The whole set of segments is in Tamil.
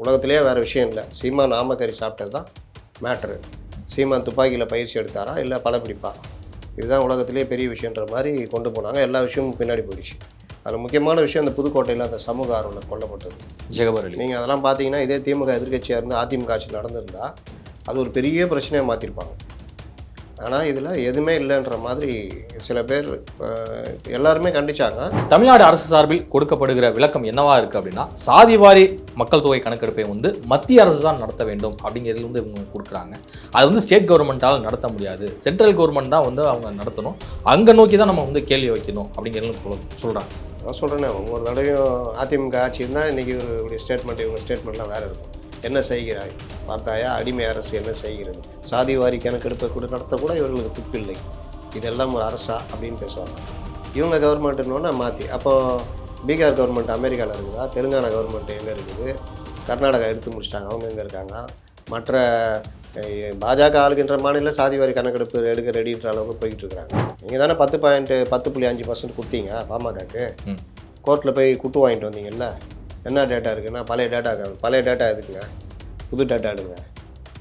உலகத்திலேயே வேறு விஷயம் இல்லை. சீமான் ஆமக்கறி சாப்பிட்டது தான் மேட்ரு சீமான் துப்பாக்கியில் பயிற்சி எடுத்தாரா இல்லை படப்பிடிப்பா இதுதான் உலகத்திலேயே பெரிய விஷயன்ற மாதிரி கொண்டு போனாங்க. எல்லா விஷயமும் பின்னாடி போயிடுச்சு. அதில் முக்கியமான விஷயம் அந்த புதுக்கோட்டையில் அந்த சமூக ஆர்வலர் கொல்லப்பட்டது. ஜெகபர் அலி. நீங்கள் அதெல்லாம் பார்த்தீங்கன்னா இதே திமுக எதிர்க்கட்சியாக இருந்து அதிமுக ஆட்சி நடந்திருந்தா அது ஒரு பெரிய பிரச்சனையாக மாற்றிருப்பாங்க ஆனால் இதில் எதுவுமே இல்லைன்ற மாதிரி சில பேர் எல்லாருமே கண்டிச்சாங்க. தமிழ்நாடு அரசு சார்பில் கொடுக்கப்படுகிற விளக்கம் என்னவா இருக்கு அப்படின்னா சாதிவாரி மக்கள் தொகை கணக்கெடுப்பை வந்து மத்திய அரசு தான் நடத்த வேண்டும் அப்படிங்கிறது வந்து இவங்க கொடுக்குறாங்க. அது வந்து ஸ்டேட் கவர்மெண்ட்டால் நடத்த முடியாது. சென்ட்ரல் கவர்மெண்ட் தான் வந்து அவங்க நடத்தணும். அங்கே நோக்கி தான் நம்ம வந்து கேள்வி வைக்கணும் அப்படிங்கிறது சொல்கிறாங்க நான் சொல்கிறேனே ஒவ்வொரு தடவையும் அதிமுக ஆட்சி இருந்தால் இன்றைக்கி ஒரு ஸ்டேட்மெண்ட் இவங்க ஸ்டேட்மெண்ட்லாம் வேறு இருக்கும். என்ன செய்கிறாய்? பார்த்தாயா? அடிமை அரசு என்ன செய்கிறது? சாதி வாரி கணக்கெடுப்பை கூட நடத்த கூட இவர்களுக்கு துப்பில்லை. இதெல்லாம் ஒரு அரசா? அப்படின்னு பேசுவாங்க. இவங்க கவர்மெண்ட்டுன்னு மாற்றி அப்போ பீகார் கவர்மெண்ட் அமெரிக்காவில் இருக்குதா? தெலுங்கானா கவர்மெண்ட் எங்கே இருக்குது? கர்நாடகா எடுத்து முடிச்சிட்டாங்க. அவங்க எங்கே இருக்காங்க? மற்ற பாஜக ஆளுகின்ற மாநில சாதி வாரி கணக்கெடுப்பு எடுக்க ரெடின்ற அளவுக்கு போய்கிட்டு இருக்கிறாங்க. நீங்கள் தானே பத்து பாயிண்ட் பத்து புள்ளி அஞ்சு பர்சன்ட் கொடுத்தீங்க பாமகக்கு. கோர்ட்டில் போய் குட்டு வாங்கிட்டு வந்தீங்கல்ல? என்ன டேட்டா இருக்குன்னா பழைய டேட்டா பழைய டேட்டா எதுக்குங்க? புது டேட்டா எடுங்க.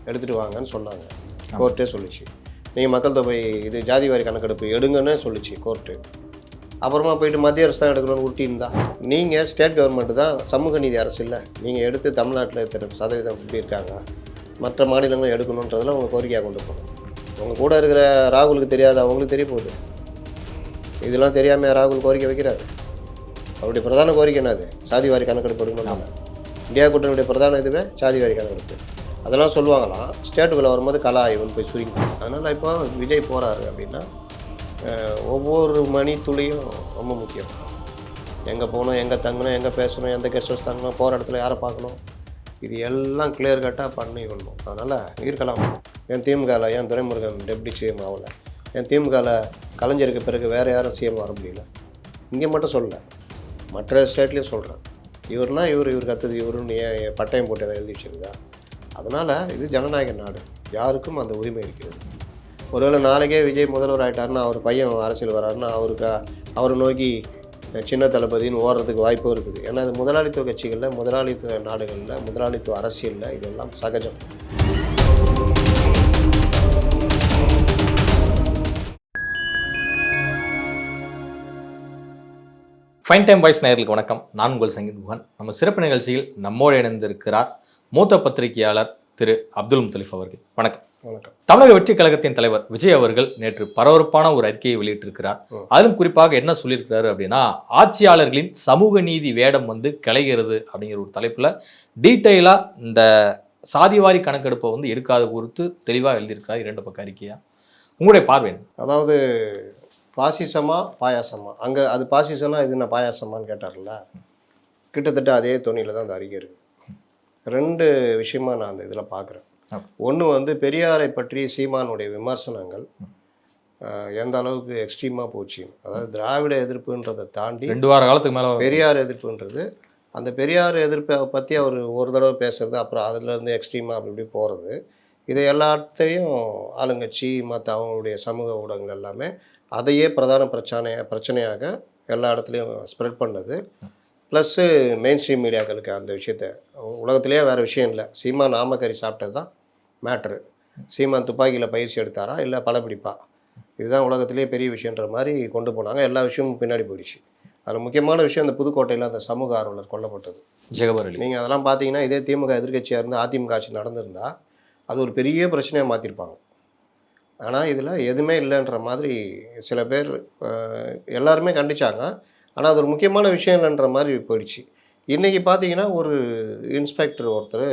எடுத்துகிட்டு வாங்கன்னு சொன்னாங்க. கோர்ட்டே சொல்லிச்சு. நீங்கள் மக்கள் தொகை இது ஜாதி வாரி கணக்கெடுப்பு எடுங்கன்னு சொல்லிச்சு கோர்ட்டு அப்புறமா போயிட்டு மத்திய அரசு தான் எடுக்கணும்னு உருட்டியிருந்தா நீங்கள் ஸ்டேட் கவர்மெண்ட் தான் சமூக நீதி அரசு இல்லை. நீங்கள் எடுத்து தமிழ்நாட்டில் எத்தனை சதவீதம் இப்படி இருக்காங்க மற்ற மாநிலங்களும் எடுக்கணுன்றதில் உங்கள் கோரிக்கையாக கொண்டு போகணும். உங்கள் கூட இருக்கிற ராகுலுக்கு தெரியாது? அவங்களுக்கு தெரிய போகுது. இதெல்லாம் தெரியாமல் ராகுல் கோரிக்கை வைக்கிறாரு? அவருடைய பிரதான கோரிக்கை என்னது சாதி வாரி கணக்கெடுப்பு எடுக்கணும் இந்தியா கூட்டணியுடைய பிரதான இதுவே சாதி வாரி கணக்கெடுப்பு. அதெல்லாம் சொல்லுவாங்களாம். ஸ்டேட்டுக்குள்ளே வரும்போது கலா ஆய்வுன்னு போய் சுருங்கி அதனால் இப்போ விஜய் போகிறாரு அப்படின்னா ஒவ்வொரு மணி துளியும் ரொம்ப முக்கியம். எங்கே போகணும் எங்கே தங்கணும் எங்கே பேசணும் எந்த கெஸ்ட் ஹவுஸ் தங்கணும் போகிற இடத்துல யாரை பார்க்கணும்? இது எல்லாம் கிளியர் கட்டாக பண்ணி கொள்ளணும். அதனால் இருக்கலாம். என் திமுகவில் ஏன் துரைமுருகன் டெப்டி சிஎம் ஆகல. என் திமுகவில் கலைஞருக்கு பிறகு வேறு யாரும் சிஎம் வர முடியல. இங்கே மட்டும் சொல்லல மற்ற ஸ்டேட்லேயும் சொல்கிறேன் இவர்னா இவர் இவர் கத்துது இவருன்னு ஏன் பட்டயம் போட்டு எதாவது எழுதி வச்சுருக்கா? அதனால் இது ஜனநாயக நாடு. யாருக்கும் அந்த உரிமை இருக்கிறது. ஒருவேளை நாளைக்கே விஜய் முதல்வர் ஆகிட்டாருன்னா அவர் பையன் அரசியல் வராருன்னா அவருக்கு அவரை நோக்கி சின்ன தளபதின்னு ஓடுறதுக்கு வாய்ப்பும் இருக்குது. ஏன்னா இது முதலாளித்துவ கட்சிகளில் முதலாளித்துவ நாடுகளில் முதலாளித்துவ அரசியலில் இதெல்லாம் சகஜம். ஃபைன் டைம் வாய்ஸ் நேயர்களுக்கு வணக்கம். நான் உங்கள் சங்கீத் குஹன். நம்ம சிறப்பு நிகழ்ச்சியில் நம்மோடு இணைந்திருக்கிறார் மூத்த பத்திரிகையாளர் திரு அப்துல் முத்தலிஃப் அவர்கள். வணக்கம். வணக்கம். தமிழக வெற்றி கழகத்தின் தலைவர் விஜய் அவர்கள் நேற்று பரபரப்பான ஒரு அறிக்கையை வெளியிட்டிருக்கிறார். ம். அதிலும் குறிப்பாக என்ன சொல்லியிருக்கிறாரு அப்படின்னா ஆட்சியாளர்களின் சமூக நீதி வேடம் வந்து கிளைகிறது அப்படிங்கிற ஒரு தலைப்புல டீட்டெயிலா இந்த சாதிவாரி கணக்கெடுப்பை வந்து எடுக்காத குறித்து தெளிவாக எழுதியிருக்கிறார் இரண்டு பக்க அறிக்கையா. உங்களுடைய பார்வை? அதாவது பாசிசமா பாயாசமா? அங்கே அது பாசிசம்னா இது என்ன பாயாசமான்னு கேட்டார்ல? கிட்டத்தட்ட அதே தொனியில் தான் அந்த அறிக்கை ரெண்டு விஷயமா நான் அந்த இதில் பார்க்குறேன். ஒன்று வந்து பெரியாரை பற்றி சீமானுடைய விமர்சனங்கள். எந்த அளவுக்கு எக்ஸ்ட்ரீமாக போச்சு? அதாவது திராவிட எதிர்ப்புன்றதை தாண்டி ரெண்டு வார காலத்துக்கு மேல பெரியார் எதிர்ப்புன்றது. அந்த பெரியார் எதிர்ப்பை பற்றி அவர் ஒரு தடவை பேசுறது அப்புறம் அதுலேருந்து எக்ஸ்ட்ரீமாக அப்படி இப்படி போகிறது இதை எல்லாத்தையும் ஆளுங்கட்சி மற்ற அவங்களுடைய சமூக ஊடகங்கள் எல்லாமே அதையே பிரதான பிரச்சனை பிரச்சனையாக எல்லா இடத்துலையும் ஸ்ப்ரெட் பண்ணது. ப்ளஸ்ஸு மெயின் ஸ்ட்ரீம் மீடியாக்களுக்கு அந்த விஷயத்த உலகத்திலேயே வேறு விஷயம் இல்லை. சீமான் ஆமக்கறி சாப்பிட்டது தான் மேட்ரு சீமான் துப்பாக்கியில் பயிற்சி எடுத்தாரா இல்லை படப்பிடிப்பா இதுதான் உலகத்திலேயே பெரிய விஷயன்ற மாதிரி கொண்டு போனாங்க. எல்லா விஷயமும் பின்னாடி போயிடுச்சு. அதில் முக்கியமான விஷயம் அந்த புதுக்கோட்டையில் அந்த சமூக ஆர்வலர் கொல்லப்பட்டது. ஜெகபர் அலி. நீங்கள் அதெல்லாம் பார்த்தீங்கன்னா இதே திமுக எதிர்க்கட்சியாக இருந்து அதிமுக ஆட்சி நடந்திருந்தா அது ஒரு பெரிய பிரச்சனையாக மாற்றிருப்பாங்க ஆனால் இதில் எதுவுமே இல்லைன்ற மாதிரி சில பேர் எல்லாருமே கண்டிச்சாங்க. ஆனால் அது ஒரு முக்கியமான விஷயம் இல்லைன்ற மாதிரி போயிடுச்சு. இன்றைக்கி பார்த்தீங்கன்னா ஒரு இன்ஸ்பெக்டர் ஒருத்தர்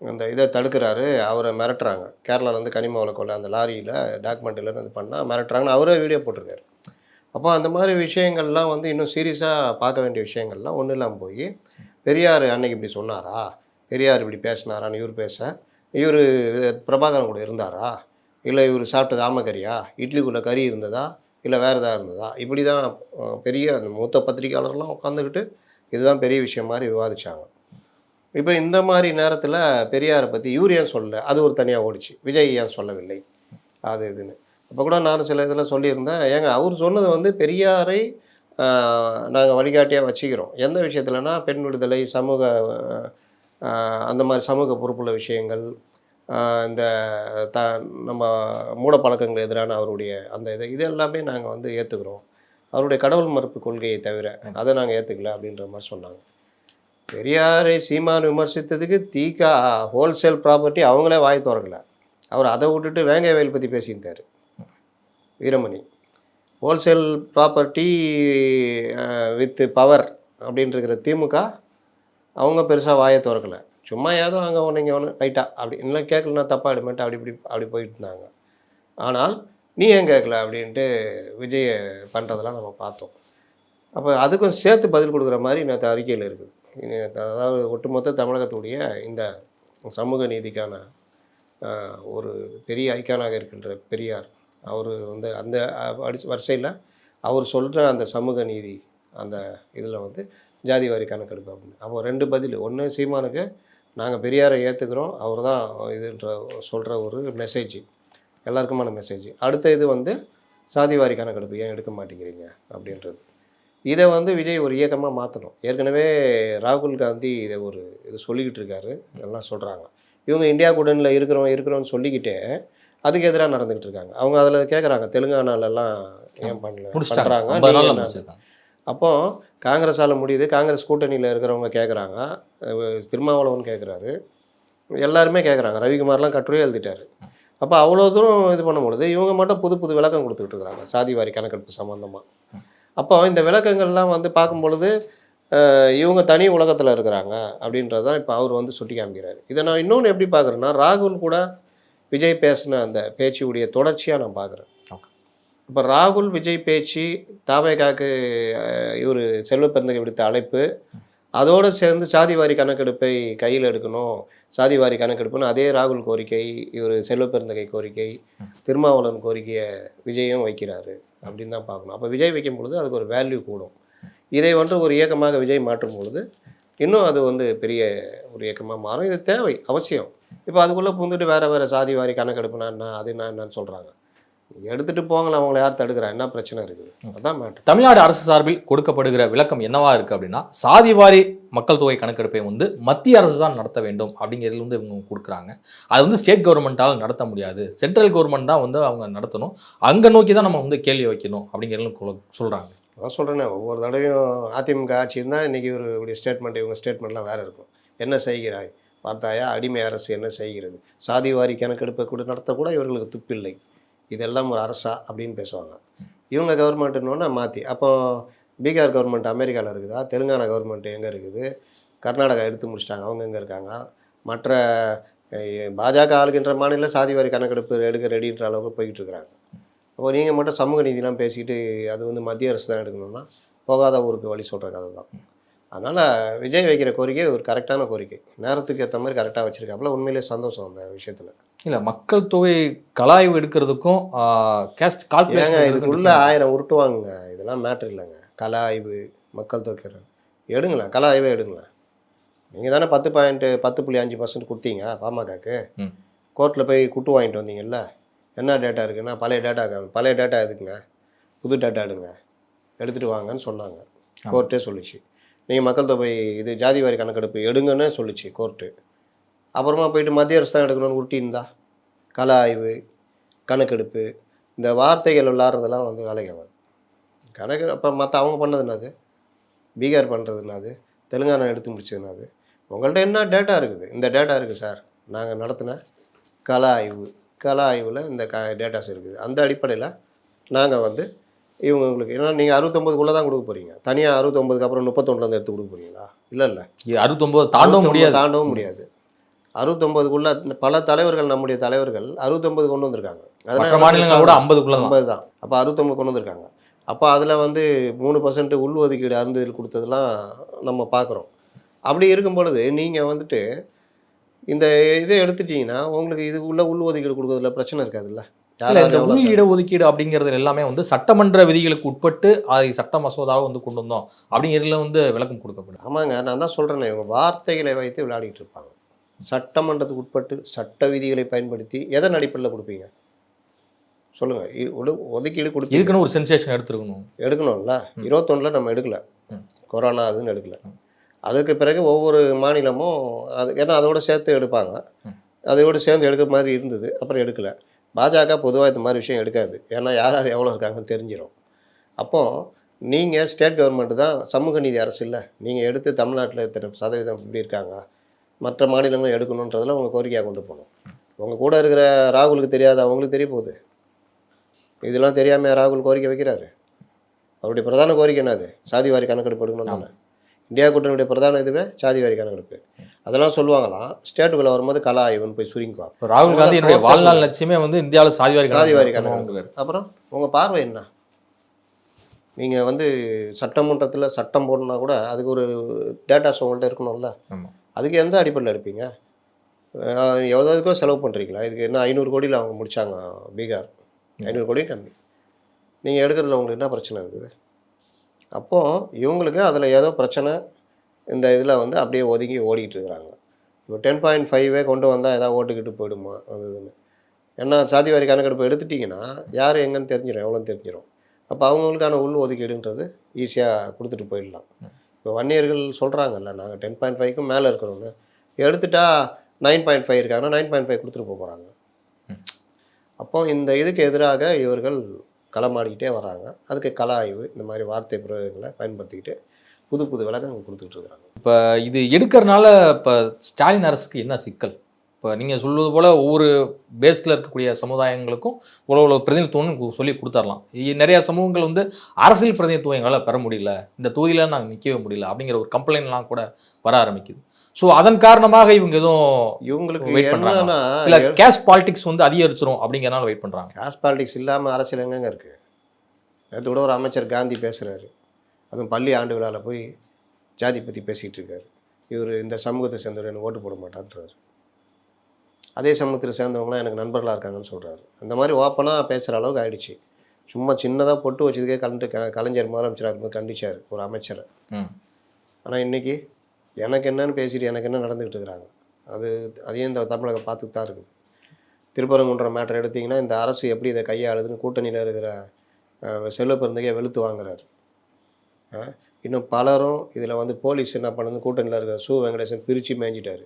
அந்த இதை தடுக்கிறாரு. அவரை மிரட்டுறாங்க. கேரளாலேருந்து கனிமாவில் கொள்ள அந்த லாரியில் டாக்குமெண்ட் இல்லைன்னு இது பண்ணால் மிரட்டுறாங்கன்னு அவரே வீடியோ போட்டிருக்காரு. அப்போ அந்த மாதிரி விஷயங்கள்லாம் வந்து இன்னும் சீரியஸாக பார்க்க வேண்டிய விஷயங்கள்லாம் ஒன்றும் இல்லாமல் போய் பெரியார் அன்னைக்கு இப்படி சொன்னாரா? பெரியார் இப்படி பேசினாரான்னு இவர் பேச இவர் பிரபாகரன் கூட இருந்தாரா? இல்லை இவர் சாப்பிட்டது ஆமக்கறியா இட்லிக்குள்ளே கறி இருந்ததா? இல்லை வேறு எதாவது இருந்ததா? இப்படி தான் பெரிய அந்த மூத்த பத்திரிகையாளர்லாம் உட்காந்துக்கிட்டு இதுதான் பெரிய விஷயம் மாதிரி விவாதிச்சாங்க. இப்போ இந்த மாதிரி நேரத்தில் பெரியாரை பற்றி இவர் ஏன் சொல்லல? அது ஒரு தனியாக ஓடிச்சு. விஜய் ஏன் சொல்லவில்லை? அது இதுன்னு. அப்போ கூட நான் சில இதில் சொல்லியிருந்தேன். ஏங்க அவர் சொன்னது வந்து பெரியாரை நாங்கள் வழிகாட்டியாக வச்சுக்கிறோம். எந்த விஷயத்துலனா பெண் விடுதலை சமூக அந்த மாதிரி சமூக பொறுப்புள்ள விஷயங்கள் இந்த த நம்ம மூட பழக்கங்கள் எதிரான அவருடைய அந்த இதை இது எல்லாமே நாங்கள் வந்து ஏற்றுக்கிறோம் அவருடைய கடவுள் மறுப்பு கொள்கையை தவிர அதை நாங்கள் ஏற்றுக்கல அப்படின்ற மாதிரி சொன்னாங்க. பெரியாரை சீமான் விமர்சித்ததுக்கு தீகா ஹோல்சேல் ப்ராப்பர்ட்டி அவங்களே வாய் திறக்கல. அவர் அதை விட்டுட்டு வேங்கை வயல் பற்றி பேசியிருந்தார். Veeramani. Wholesale property with power அப்படின்ட்டுருக்கிற DMK அவங்க பெருசாக வாயை திறக்கல. சும்மா ஏதோ அங்கே ஒன்று இங்கே ஒன்று ரைட்டா அப்படி இல்லை கேட்கலன்னா தப்பாக எடுமேட்டு அப்படி இப்படி அப்படி போயிட்டு இருந்தாங்க. ஆனால் நீ ஏன் கேட்கல அப்படின்ட்டு விஜய் பண்ணுறதெல்லாம் நம்ம பார்த்தோம். அப்போ அதுக்கும் சேர்த்து பதில் கொடுக்குற மாதிரி நேற்று அறிக்கையில் இருக்குது. அதாவது ஒட்டுமொத்த தமிழகத்துடைய இந்த சமூக நீதிக்கான ஒரு பெரிய ஐக்கானாக இருக்கின்ற பெரியார் அவர் வந்து அந்த வரிசையில் அவர் சொல்கிற அந்த சமூக நீதி அந்த இதில் வந்து ஜாதிவாரி கணக்கெடுப்பு அப்படின்னு. அப்போ ரெண்டு பதில் ஒன்று சீமானுக்கு நாங்கள் பெரியாரை ஏற்றுக்கிறோம் அவர் தான் இதுன்ற சொல்கிற ஒரு மெசேஜ் எல்லாருக்குமான மெசேஜ் அடுத்த இது வந்து சாதிவாரி கணக்கெடுப்பு. ஏன் எடுக்க மாட்டேங்கிறீங்க? அப்படின்றது. இதை வந்து விஜய் ஒரு இயக்கமாக மாற்றணும் ஏற்கனவே ராகுல் காந்தி இதை ஒரு இது சொல்லிக்கிட்டு இருக்காரு. எல்லாம் சொல்கிறாங்க இவங்க இந்தியா கூட்டணியில் இருக்கிறோம் இருக்கிறோம்னு சொல்லிக்கிட்டே அதுக்கு எதிராக நடந்துக்கிட்டு இருக்காங்க. அவங்க அதில் கேட்குறாங்க தெலுங்கானாலெல்லாம் ஏன் பண்ணல பண்ணுறாங்க ஐம்பது காங்கிரஸால் முடியுது. காங்கிரஸ் கூட்டணியில் இருக்கிறவங்க கேட்குறாங்க திருமாவளவன் கேட்குறாரு எல்லாருமே கேட்குறாங்க ரவிக்குமார்லாம் கட்டுரையே எழுதிட்டாரு. அப்போ அவ்வளோ தூரம் இது பண்ணும் பொழுது இவங்க மட்டும் புது புது விளக்கம் கொடுத்துக்கிட்டு இருக்கிறாங்க சாதிவாரி கணக்கெடுப்பு சம்மந்தமாக அப்போ இந்த விளக்கங்கள்லாம் வந்து பார்க்கும் பொழுது இவங்க தனி உலகத்தில் இருக்கிறாங்க அப்படின்றது தான் இப்போ அவர் வந்து சுட்டி காமிக்கிறார். இதை நான் இன்னொன்று எப்படி பார்க்குறேன்னா ராகுல் கூட விஜய் பேசின அந்த பேச்சுடைய தொடர்ச்சியாக நான் பார்க்குறேன். ஓகே. இப்போ ராகுல் விஜய் பேச்சு தாவேகாக்கு இவர் செல்வப்பெருந்தகை விடுத்த அழைப்பு. அதோடு சேர்ந்து சாதிவாரி கணக்கெடுப்பை கையில் எடுக்கணும். சாதிவாரி கணக்கெடுப்புன்னு அதே ராகுல் கோரிக்கை இவர் செல்வப்பெருந்தகை கோரிக்கை திருமாவளவன் கோரிக்கையை விஜயும் வைக்கிறாரு அப்படின்னு தான் பார்க்கணும். அப்போ விஜய் வைக்கும் பொழுது அதுக்கு ஒரு வேல்யூ கூடும். இதை வந்து ஒரு இயக்கமாக விஜய் மாற்றும் பொழுது இன்னும் அது வந்து பெரிய ஒரு இயக்கமாக மாறும். இது தேவை அவசியம். இப்போ அதுக்குள்ளே புந்துட்டு வேறு வேறு சாதி வாரி கணக்கெடுப்புனா என்ன அது என்ன என்னன்னு சொல்கிறாங்க எடுத்துகிட்டு போங்களேன் அவங்கள யார் தடுக்கிறா? என்ன பிரச்சனை இருக்குது? அதான் மேட்ரு தமிழ்நாடு அரசு சார்பில் கொடுக்கப்படுகிற விளக்கம் என்னவா இருக்கு அப்படின்னா சாதிவாரி மக்கள் தொகை கணக்கெடுப்பை வந்து மத்திய அரசு தான் நடத்த வேண்டும் அப்படிங்கிறதுல வந்து இவங்க கொடுக்குறாங்க. அது வந்து ஸ்டேட் கவர்மெண்ட்டால் நடத்த முடியாது. சென்ட்ரல் கவர்மெண்ட் தான் வந்து அவங்க நடத்தணும். அங்கே நோக்கி தான் நம்ம வந்து கேள்வி வைக்கணும் அப்படிங்கிறதுல சொல்கிறாங்க அதான் சொல்கிறேனே ஒவ்வொரு தடவையும் அதிமுக ஆட்சி இருந்தால் இன்றைக்கி ஒரு ஸ்டேட்மெண்ட் இவங்க ஸ்டேட்மெண்ட்லாம் வேறு இருக்கும். என்ன செய்கிறாய்? பார்த்தாயா? அடிமை அரசு என்ன செய்கிறது? சாதி வாரி கணக்கெடுப்பை கூட நடத்தக்கூட இவர்களுக்கு துப்பில்லை. இதெல்லாம் ஒரு அரசா அப்படின்னு பேசுவாங்க. இவங்க கவர்மெண்ட்டுன்னு மாற்றி அப்போது பீகார் கவர்மெண்ட் அமெரிக்காவில் இருக்குதா? தெலுங்கானா கவர்மெண்ட் எங்கே இருக்குது? கர்நாடகா எடுத்து முடிச்சிட்டாங்க. அவங்க எங்கே இருக்காங்க? மற்ற பாஜக ஆளுகின்ற மாநில சாதி வாரி கணக்கெடுப்பு எடுக்க ரெடின்ற அளவுக்கு போய்கிட்டு இருக்கிறாங்க. அப்போ நீங்கள் மட்டும் சமூக நீதிலாம் பேசிக்கிட்டு அது வந்து மத்திய அரசு தான் எடுக்கணும்னா போகாத ஊருக்கு வழி சொல்கிற கதை தான் அதனால் விஜய் வைக்கிற கோரிக்கை ஒரு கரெக்டான கோரிக்கை. நேரத்துக்கு ஏற்ற மாதிரி கரெக்டாக வச்சுருக்காப்புல உண்மையிலே சந்தோஷம் அந்த விஷயத்தில். இல்லை மக்கள் தொகை கலாய்வு எடுக்கிறதுக்கும் கேஸ்ட் ஏங்க கால்குலேஷன் இதுக்குள்ளே ஆயிரம் உருட்டுவாங்க இதெல்லாம் மேட்ரு இல்லைங்க. கல ஆய்வு மக்கள் தொகை எடுங்களேன் கல ஆய்வே எடுங்களேன். நீங்கள் தானே பத்து பாயிண்ட் பத்து புள்ளி அஞ்சு பர்சன்ட் கொடுத்தீங்க பாமகக்கு. கோர்ட்டில் போய் குட்டு வாங்கிட்டு வந்தீங்கல்ல? என்ன டேட்டா இருக்குன்னா பழைய டேட்டா பழைய டேட்டா எதுக்குங்க? புது டேட்டா எடுங்க. எடுத்துகிட்டு வாங்கன்னு சொன்னாங்க. கோர்ட்டே சொல்லிச்சு. நீங்கள் மக்கள் தொகை இது ஜாதி வாரி கணக்கெடுப்பு எடுங்கன்னு சொல்லிச்சு கோர்ட்டு. அப்புறமா போயிட்டு மத்திய அரசு தான் எடுக்கணும்னு உருட்டியிருந்தா கல ஆய்வு கணக்கெடுப்பு இந்த வார்த்தைகள் விளாட்றதெல்லாம் வந்து வேலைக்கு ஆகாது. கணக்கு அப்போ மற்ற அவங்க பண்ணது என்னது? பீகார் பண்ணுறது என்னது? தெலுங்கானா எடுத்து முடிச்சது என்னது? உங்கள்கிட்ட என்ன டேட்டா இருக்குது? இந்த டேட்டா இருக்குது சார் நாங்கள் நடத்தின கல ஆய்வு. கல ஆய்வில் இந்த க டேட்டாஸ் இருக்குது. அந்த அடிப்படையில் நாங்கள் வந்து இவங்க உங்களுக்கு ஏன்னா நீங்கள் அறுபத்தொம்பதுக்குள்ளே தான் கொடுக்க போகிறீங்க தனியாக அறுபத்தொம்பதுக்கு அப்புறம் முப்பத்தொன்னுலேருந்து எடுத்து கொடுக்க போகிறீங்களா இல்லை இல்லை. அறுபத்தொம்பது தாண்டவும் 69 முடியாது. தாண்டவும் முடியாது. அறுபத்தொம்பதுக்குள்ள பல தலைவர்கள் நம்முடைய தலைவர்கள் அறுபத்தொம்பது கொண்டு வந்திருக்காங்க. மாநிலங்களோட கூட ஐம்பதுக்குள்ள தான் ஐம்பது தான் அப்போ அறுபத்தொம்பது கொண்டு வந்திருக்காங்க. அப்போ அதில் வந்து மூணு பர்சன்ட் உள் ஒதுக்கீடு அருந்ததில் கொடுத்ததெல்லாம் நம்ம பார்க்குறோம் அப்படி இருக்கும் பொழுது நீங்கள் வந்துட்டு இந்த இதை எடுத்துட்டீங்கன்னா உங்களுக்கு இது உள்ள உள் ஒதுக்கீடு கொடுக்கறதுல பிரச்சனை இருக்காதுல்ல? இந்த உள் இடஒதுக்கீடு அப்படிங்கிறது எல்லாமே வந்து சட்டமன்ற விதிகளுக்கு உட்பட்டு அதை சட்ட மசோதாவை வந்து கொண்டு வந்தோம் அப்படிங்கிறதுல வந்து விளக்கம் கொடுக்கப்படும். ஆமாங்க நான் தான் சொல்கிறேனே இவங்க வார்த்தைகளை வைத்து விளையாடிட்டு இருப்பாங்க. சட்டமன்றத்துக்கு உட்பட்டு சட்ட விதிகளை பயன்படுத்தி எதன் அடிப்படையில் கொடுப்பீங்க? சொல்லுங்கள் ஒதுக்கீடு கொடுப்பீங்க. இதுக்குன்னு ஒரு சென்சேஷன் எடுத்துருக்கணும். எடுக்கணும்ல இருபத்தொன்னில் நம்ம எடுக்கல. கொரோனா அதுன்னு எடுக்கல. அதுக்கு பிறகு ஒவ்வொரு மாநிலமும் அது ஏன்னா அதோட சேர்த்து எடுப்பாங்க. அதோட சேர்ந்து எடுக்கிற மாதிரி இருந்தது அப்புறம் எடுக்கல. பாஜக பொதுவாக இந்த மாதிரி விஷயம் எடுக்காது. ஏன்னா யார் யார் எவ்வளோ இருக்காங்கன்னு தெரிஞ்சிடும் அப்போது நீங்கள் ஸ்டேட் கவர்மெண்ட் தான் சமூக நீதி அரசு இல்லை. நீங்கள் எடுத்து தமிழ்நாட்டில் இத்தனை சதவீதம் இப்படி இருக்காங்க? மற்ற மாநிலங்களும் எடுக்கணுன்றதில் உங்கள் கோரிக்கையாக கொண்டு போகணும். உங்கள் கூட இருக்கிற ராகுலுக்கு தெரியாது? அவங்களுக்கு தெரிய போகுது. இதெல்லாம் தெரியாமல் ராகுல் கோரிக்கை வைக்கிறாரு. அவருடைய பிரதான கோரிக்கை என்னது சாதிவாரி கணக்கெடுப்பு எடுக்கணும் தானே? இந்தியா கூட்டணியுடைய பிரதான இதுவே சாதிவாரி கணக்கெடுப்பு அதெல்லாம் சொல்லுவாங்களாம். ஸ்டேட்டுக்குள்ளே வரும்போது கலா ஆய்வுன்னு போய் சுருங்குவாங்க ராகுல் காந்தி என்னுடைய வாழ்நாள் லட்சியமே வந்து இந்தியாவில் சாதிவாரி சாதிவாரி கணக்கு கணக்கு அப்புறம் உங்கள் பார்வை என்ன? நீங்கள் வந்து சட்டமன்றத்தில் சட்டம் போடணுன்னா கூட அதுக்கு ஒரு டேட்டாஸ் உங்கள்கிட்ட இருக்கணும்ல. அதுக்கு எந்த அடிப்படையில் இருப்பீங்க? எவ்வளோதுக்கோ செலவு பண்ணுறீங்களா இதுக்கு என்ன ஐநூறு கோடியில் அவங்க முடிச்சாங்க பீகார். ஐநூறு கோடி கம்மி. நீங்கள் எடுக்கிறதுல உங்களுக்கு என்ன பிரச்சனை இருக்குது? அப்போது இவங்களுக்கு அதில் ஏதோ பிரச்சனை இந்த இதில் வந்து அப்படியே ஒதுங்கி ஓடிக்கிட்டு இருக்கிறாங்க இப்போ டென் பாயிண்ட் ஃபைவே கொண்டு வந்தால் ஏதாவது ஓட்டுக்கிட்டு போயிடுமா? அது இதுன்னு. ஏன்னா சாதிவாரி கணக்கெடுப்பு எடுத்துட்டிங்கன்னா யார் எங்கன்னு தெரிஞ்சிடும் எவ்வளோன்னு தெரிஞ்சிடும் அப்போ அவங்களுக்கான உள் ஒதுக்கீடுன்றது ஈஸியாக கொடுத்துட்டு போயிடலாம். இப்போ வன்னியர்கள் சொல்கிறாங்கல்ல நாங்கள் டென் பாயிண்ட் ஃபைவ்க்கு மேலே இருக்கிறோன்னு எடுத்துட்டா நைன் பாயிண்ட் ஃபைவ் இருக்காங்கன்னா நைன் பாயிண்ட் ஃபைவ் கொடுத்துட்டு போக போகிறாங்க அப்போ இந்த இதுக்கு எதிராக இவர்கள் களமாடிக்கிட்டே வராங்க. அதுக்கு கல ஆய்வு இந்த மாதிரி வார்த்தை பிரயோகங்களை பயன்படுத்திக்கிட்டு புது புது விளக்கங்கள் கொடுத்துட்டு இருக்கிறாங்க இப்போ இது எடுக்கிறனால இப்போ ஸ்டாலின் அரசுக்கு என்ன சிக்கல்? இப்போ நீங்கள் சொல்வது போல் ஒவ்வொரு பேஸில் இருக்கக்கூடிய சமுதாயங்களுக்கும் இவ்வளோ இவ்வளோ பிரதிநிதித்துவம்னு சொல்லி கொடுத்துர்லாம். இ- சமூகங்கள் வந்து அரசியல் பிரதிநிதித்துவம் எங்களால் பெற முடியல. இந்த தொகுதியில் நாங்கள் நிற்கவே முடியல. அப்படிங்கிற ஒரு கம்ப்ளைண்ட்லாம் கூட வர ஆரம்பிக்குது. ஸோ அதன் காரணமாக இவங்க எதுவும் இவங்களுக்கு பண்றாங்க. என்னன்னா இல்லை கேஷ் பாலிடிக்ஸ் வந்து அதிகரிச்சிரும் அப்படிங்கிறனால வெயிட் பண்ணுறாங்க காஸ்ட் பாலிடிக்ஸ் இல்லாமல் அரசியல் எங்கங்க இருக்குது நேற்று கூட ஒரு அமைச்சர் காந்தி பேசுகிறாரு அதுவும் பள்ளி ஆண்டு விழாவில் போய் ஜாதி பற்றி பேசிகிட்டு இருக்காரு. இவர் இந்த சமூகத்தை சேர்ந்தவர் எனக்கு ஓட்டு போட மாட்டான்றாரு அதே சமூகத்தில் சேர்ந்தவங்களாம் எனக்கு நண்பர்களாக இருக்காங்கன்னு சொல்கிறாரு அந்த மாதிரி ஓப்பனாக பேசுகிற அளவுக்கு ஆயிடுச்சு. சும்மா சின்னதாக பொட்டு வச்சதுக்கே கலந்து கலைஞர் முதலமைச்சராக இருக்கும்போது கண்டிச்சார் ஒரு அமைச்சரை. ஆனால் இன்றைக்கி எனக்கு என்னன்னு பேசிட்டு எனக்கு என்ன நடந்துக்கிட்டு இருக்கிறாங்க? அது அதையும் இந்த தமிழகம் பார்த்துட்டு தான் இருக்குது. திருப்பரங்குன்ற மேட்டர் எடுத்திங்கன்னா இந்த அரசு எப்படி இதை கையாளுதுன்னு கூட்டணியில் இருக்கிற செல்வ வெளுத்து வாங்குறாரு. இன்னும் பலரும் இதில் வந்து போலீஸ் என்ன பண்ணுது கூட்டணியில் இருக்கிற சு. வெங்கடேசன் பிரித்து மேய்ஞ்சிட்டாரு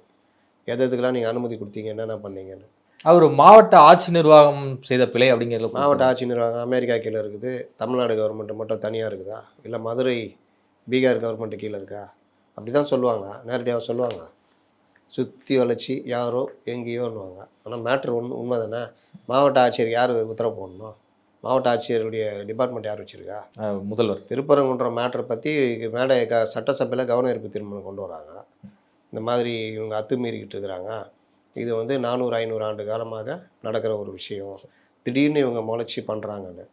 எது எதுக்கெல்லாம் நீங்கள் அனுமதி கொடுத்தீங்க? என்னென்ன பண்ணீங்கன்னு. அவர் மாவட்ட ஆட்சி நிர்வாகம் செய்த பிழை அப்படிங்கிறதுல மாவட்ட ஆட்சி நிர்வாகம் அமெரிக்கா கீழே இருக்குது. தமிழ்நாடு கவர்மெண்ட் மட்டும் தனியாக இருக்குதா? இல்லை மதுரை பீகார் கவர்மெண்ட் கீழே இருக்கா? அப்படி தான் சொல்லுவாங்க. நேரடியாக சொல்லுவாங்க. சுற்றி வளைச்சி யாரோ எங்கேயோன்னுவாங்க. ஆனால் மேட்ரு உண்மை உண்மை தானே மாவட்ட ஆட்சியர் யார் உத்தரவு போடணும்? மாவட்ட ஆட்சியருடைய டிபார்ட்மெண்ட் யார் வச்சுருக்கா? முதல்வர். திருப்பரங்குன்ற மேட்டரை பற்றி மேடை க சட்டசபையில் கவனஈர்ப்பு தீர்மானம் கொண்டு வராங்க. இந்த மாதிரி இவங்க அத்துமீறிக்கிட்டு இருக்கிறாங்க. இது வந்து நானூறு ஐநூறு ஆண்டு காலமாக நடக்கிற ஒரு விஷயம். திடீர்னு இவங்க முளைச்சி பண்ணுறாங்கன்னு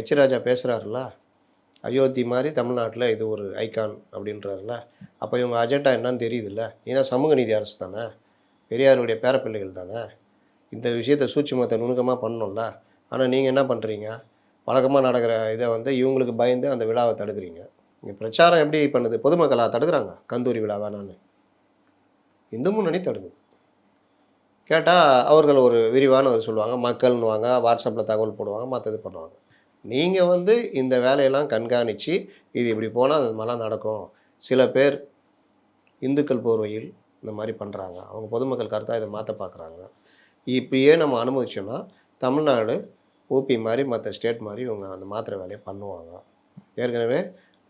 எச். ராஜா பேசுகிறாருல அயோத்தி மாதிரி தமிழ்நாட்டில் இது ஒரு ஐகான் அப்படின்றாருல அப்போ இவங்க அஜெண்டா என்னன்னு தெரியுதுல்ல. ஏன்னா சமூக நீதி அரசு தானே. பெரியாருடைய பேரப்பிள்ளைகள் தானே. இந்த விஷயத்தை சூட்சுமத்தை நுணுக்கமாக பண்ணணும்ல. ஆனால் நீங்கள் என்ன பண்ணுறீங்க வழக்கமாக நடக்கிற இதை வந்து இவங்களுக்கு பயந்து அந்த விழாவை தடுக்கிறீங்க. இங்கே பிரச்சாரம் எப்படி பண்ணுது? பொதுமக்களாக தடுக்கிறாங்க? கந்தூரி விழா வேணான்னு இந்து முன்னணி தடுக்குது. கேட்டால் அவர்கள் ஒரு விரிவான ஒரு சொல்லுவாங்க. மக்கள்னுவாங்க. வாட்ஸ்அப்பில் தகவல் போடுவாங்க. மற்றது பண்ணுவாங்க. நீங்கள் வந்து இந்த வேலையெல்லாம் கண்காணித்து இது இப்படி போனால் அது மாதிரிலாம் நடக்கும். சில பேர் இந்துக்கள் போர்வையில் இந்த மாதிரி பண்ணுறாங்க அவங்க பொதுமக்கள் கருத்தாக இதை மாற்ற பார்க்குறாங்க இப்படியே நம்ம அனுமதிச்சோன்னா தமிழ்நாடு ஊபி மாதிரி மற்ற ஸ்டேட் மாதிரி இவங்க அந்த மாத்திரை வேலையை பண்ணுவாங்க. ஏற்கனவே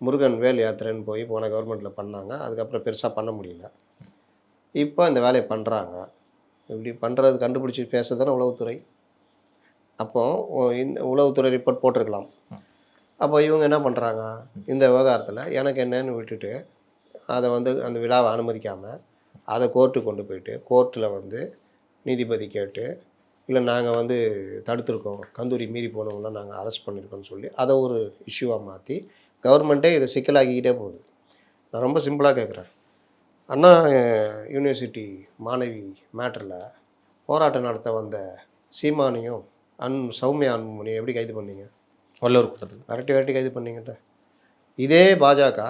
முருகன் வேல் யாத்திரைன்னு போய் போன கவர்மெண்ட்டில் பண்ணாங்க. அதுக்கப்புறம் பெருசாக பண்ண முடியல. இப்போ இந்த வேலையை பண்ணுறாங்க இப்படி பண்ணுறது கண்டுபிடிச்சி பேசுறது தானே உளவுத்துறை. அப்போது இந்த உளவுத்துறை ரிப்போர்ட் போட்டிருக்கலாம். அப்போ இவங்க என்ன பண்ணுறாங்க இந்த விவகாரத்தில் எனக்கு என்னன்னு விட்டுட்டு அதை வந்து அந்த விழாவை அனுமதிக்காமல் அதை கோர்ட்டு கொண்டு போயிட்டு கோர்ட்டில் வந்து நீதிபதி கேட்டு இல்லை நாங்கள் வந்து தடுத்துருக்கோம். கந்தூரி மீறி போனவங்களாம் நாங்கள் அரெஸ்ட் பண்ணியிருக்கோம்னு சொல்லி அதை ஒரு இஷ்யூவாக மாற்றி கவர்மெண்ட்டே இதை சிக்கலாக்கிக்கிட்டே போகுது. நான் ரொம்ப சிம்பிளாக கேட்குறேன் அண்ணா யூனிவர்சிட்டி மாணவி மேட்டரில் போராட்டம் நடத்த வந்த சீமானையும் அன் சௌமியா அன்புமணியும் எப்படி கைது பண்ணீங்க? வல்லூர் கூட்டத்தில் விரட்டி விரட்டி கைது பண்ணீங்கட்ட. இதே பாஜக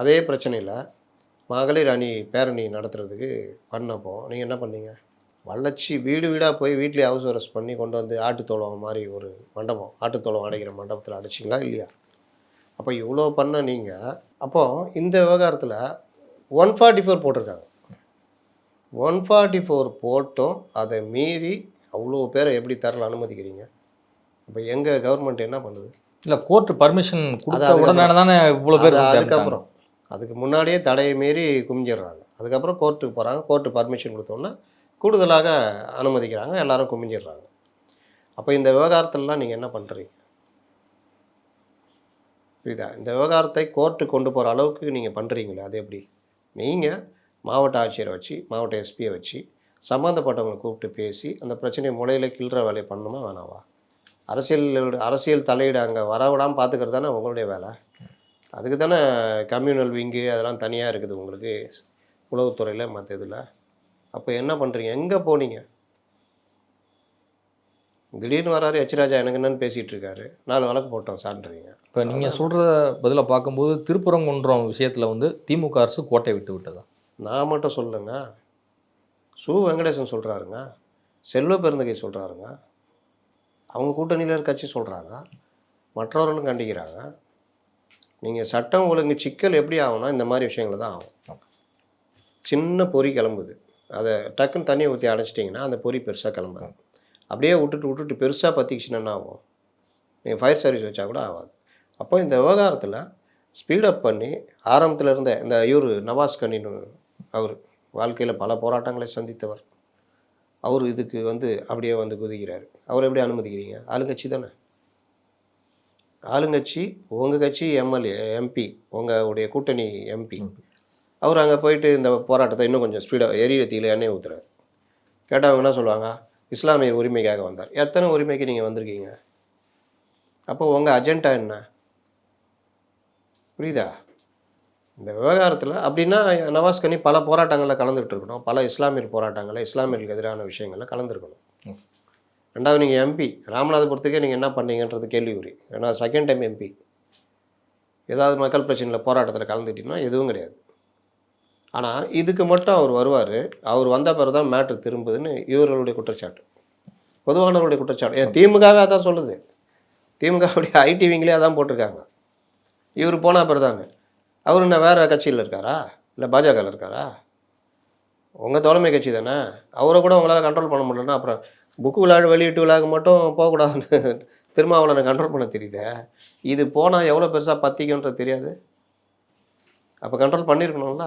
அதே பிரச்சனையில் மகளிர் அணி பேரணி நடத்துறதுக்கு பண்ணப்போ நீங்கள் என்ன பண்ணீங்க? வளர்ச்சி வீடு வீடாக போய் வீட்லேயே ஹவுஸ் அரெஸ்ட் பண்ணி கொண்டு வந்து ஆட்டுத்தோளம் மாதிரி ஒரு மண்டபம் ஆட்டுத்தோளம் அடைக்கிற மண்டபத்தில் அடைச்சிங்களா இல்லையா? அப்போ இவ்வளோ பண்ண நீங்கள் அப்போது இந்த விவகாரத்தில் ஒன் ஃபார்ட்டி ஃபோர் போட்டிருக்காங்க. ஒன் ஃபார்ட்டி ஃபோர் போட்டும் அதை மீறி அவ்வளோ பேரை எப்படி தரல அனுமதிக்கிறீங்க? இப்போ எங்கள் கவர்மெண்ட் என்ன பண்ணுது? இல்ல கோர்ட் பர்மிஷன் கொடுத்த அதுக்கப்புறம். உடனே தானே இவ்வளவு பேர் அதுக்கப்புறம். அதுக்கு முன்னாடியே தடையை மீறி குமிஞ்சிடுறாங்க. அதுக்கப்புறம் கோர்ட்டுக்கு போகிறாங்க கோர்ட்டு பர்மிஷன் கொடுத்தோன்னா கூடுதலாக அனுமதிக்கிறாங்க. எல்லாரும் குமிஞ்சிடுறாங்க. அப்போ இந்த விவகாரத்திலலாம் நீங்கள் என்ன பண்ணுறீங்க புரியுதா? இந்த விவகாரத்தை கோர்ட்டு கொண்டு போகிற அளவுக்கு நீங்கள் பண்ணுறீங்களே அது எப்படி? நீங்கள் மாவட்ட ஆட்சியரை வச்சு மாவட்ட எஸ்பியை வச்சு சம்மந்தப்பட்டவங்களை கூப்பிட்டு பேசி அந்த பிரச்சனையை முளையில கிள்ற வேலையை பண்ணணுமா வேணாவா? அரசியல் அரசியல் தலையீடு அங்கே வரவிடாமல் பார்த்துக்கிறது தானே உங்களுடைய வேலை. அதுக்கு தானே கம்யூனல் விங்கு அதெல்லாம் தனியாக இருக்குது உங்களுக்கு. உளவுத்துறையில் மற்ற இதில். அப்போ என்ன பண்ணுறீங்க எங்கே போனீங்க? திடீர்னு வராரு எச்ராஜா எனக்கு என்னன்னு பேசிகிட்டு இருக்காரு. நாலு வழக்கு போட்டோம் சான்றீங்க இப்போ நீங்க சொல்ற பதில பார்க்கும்போது திருப்பரங்குன்றம் விஷயத்துல வந்து திமுக அரசு கோட்டை விட்டு விட்டதா? நான் மட்டும் சொல்லுங்க. சு வெங்கடேசன் சொல்கிறாருங்க செல்வ பெருந்தகை சொல்கிறாருங்க அவங்க கூட்டணியில் கட்சி சொல்கிறாங்க மற்றவர்களும் கண்டிக்கிறாங்க. நீங்கள் சட்டம் ஒழுங்கு சிக்கல் எப்படி ஆகும்னா இந்த மாதிரி விஷயங்கள் தான் ஆகும். சின்ன பொறி கிளம்புது. அதை டக்குன்னு தண்ணியை ஊற்றி அடைச்சிட்டிங்கன்னா அந்த பொறி பெருசாக கிளம்பாது. அப்படியே விட்டுட்டு விட்டுட்டு பெருசாக பற்றிக்கிச்சுன்னா என்ன ஆகும்? நீங்கள் ஃபயர் சர்வீஸ் வச்சா கூட ஆகாது. அப்போ இந்த விவகாரத்தில் ஸ்பீடப் பண்ணி ஆரம்பத்தில் இருந்த இந்த இவர் நவாஸ் கனின்னு அவர் வாழ்க்கையில் பல போராட்டங்களை சந்தித்தவர். அவர் இதுக்கு வந்து அப்படியே வந்து குதிக்கிறார். அவர் எப்படி அனுமதிக்கிறீங்க? ஆளுங்கட்சி தானே. ஆளுங்கட்சி உங்கள் கட்சி எம்எல்ஏ எம்பி உங்களுடைய கூட்டணி எம்பி. அவர் அங்கே போயிட்டு இந்த போராட்டத்தை இன்னும் கொஞ்சம் ஸ்பீடாக எரிய தீயில எண்ணெய் ஊற்றுறாரு கேட்டால் அவங்க என்ன சொல்லுவாங்க? இஸ்லாமிய உரிமைக்காக வந்தார். எத்தனை உரிமைக்கு நீங்கள் வந்திருக்கீங்க? அப்போ உங்கள் அஜெண்டா என்ன? புரியுதா? இந்த விவகாரத்தில் அப்படின்னா நவாஸ் கனி பல போராட்டங்களில் கலந்துக்கிட்டு இருக்கணும் பல இஸ்லாமியர் போராட்டங்களில் இஸ்லாமியர்களுக்கு எதிரான விஷயங்களில் கலந்துருக்கணும். ரெண்டாவது நீங்கள் எம்பி ராமநாதபுரத்துக்கே நீங்கள் என்ன பண்ணீங்கன்றது கேள்விக்குறி. ஏன்னா செகண்ட் டைம் எம்பி ஏதாவது மக்கள் பிரச்சனையில் போராட்டத்தில் கலந்துக்கிட்டீங்கன்னா எதுவும் கிடையாது. ஆனால் இதுக்கு மட்டும் அவர் வருவார். அவர் வந்த பிறகு தான் மேட்ரு திரும்புதுன்னு இவர்களுடைய குற்றச்சாட்டு. பொதுவானவருடைய குற்றச்சாட்டு. ஏன் திமுகவே அதான் சொல்லுது. திமுகவுடைய ஐடி விங்கிலே அதான் போட்டிருக்காங்க. இவர் போனால் பிறகு தாங்க அவர் என்ன வேறு கட்சியில் இருக்காரா? இல்லை பாஜகவில் இருக்காரா? உங்கள் தோழமை கட்சி தானே? அவரை கூட உங்களால் கண்ட்ரோல் பண்ண முடியலன்னா அப்புறம் புக்கு விழா வெளியீட்டு விழாக்கு மட்டும் போகக்கூடாதுன்னு திருமாவளவனை கண்ட்ரோல் பண்ண தெரியுதே. இது போனால் எவ்வளோ பெருசாக பத்திக்குன்றது தெரியாது. அப்போ கண்ட்ரோல் பண்ணியிருக்கணும்ல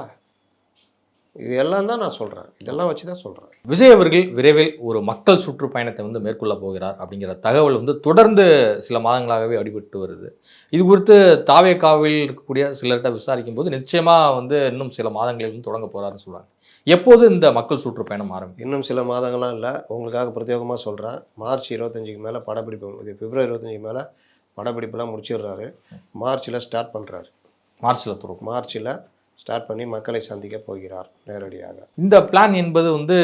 இது எல்லாம் தான் நான் சொல்கிறேன் இதெல்லாம் வச்சு தான் சொல்கிறேன் விஜய் அவர்கள் விரைவில் ஒரு மக்கள் சுற்றுப்பயணத்தை வந்து மேற்கொள்ள போகிறார் அப்படிங்கிற தகவல் வந்து தொடர்ந்து சில மாதங்களாகவே அடிபட்டு வருது. இது குறித்து தாவேக்காவில் இருக்கக்கூடிய சிலர்கிட்ட விசாரிக்கும் போது நிச்சயமா வந்து இன்னும் சில மாதங்களில் வந்து தொடங்க போறாருன்னு சொல்றாங்க. எப்போது இந்த மக்கள் சுற்றுப்பயணம் ஆரம்பிக்கும்? இன்னும் சில மாதங்கள்லாம் இல்லை. உங்களுக்காக பிரத்யேகமாக சொல்கிறேன் மார்ச் இருபத்தஞ்சுக்கு மேலே படப்பிடிப்பு இது பிப்ரவரி இருபத்தஞ்சுக்கு மேலே படப்பிடிப்புலாம் முடிச்சிடுறாரு. மார்ச்சில் ஸ்டார்ட் பண்ணுறாரு தொடங்கும். மார்ச்சில் ஸ்டார்ட் பண்ணி மக்களை சந்திக்க போகிறார் நேரடியாக. இந்த பிளான் என்பது வந்து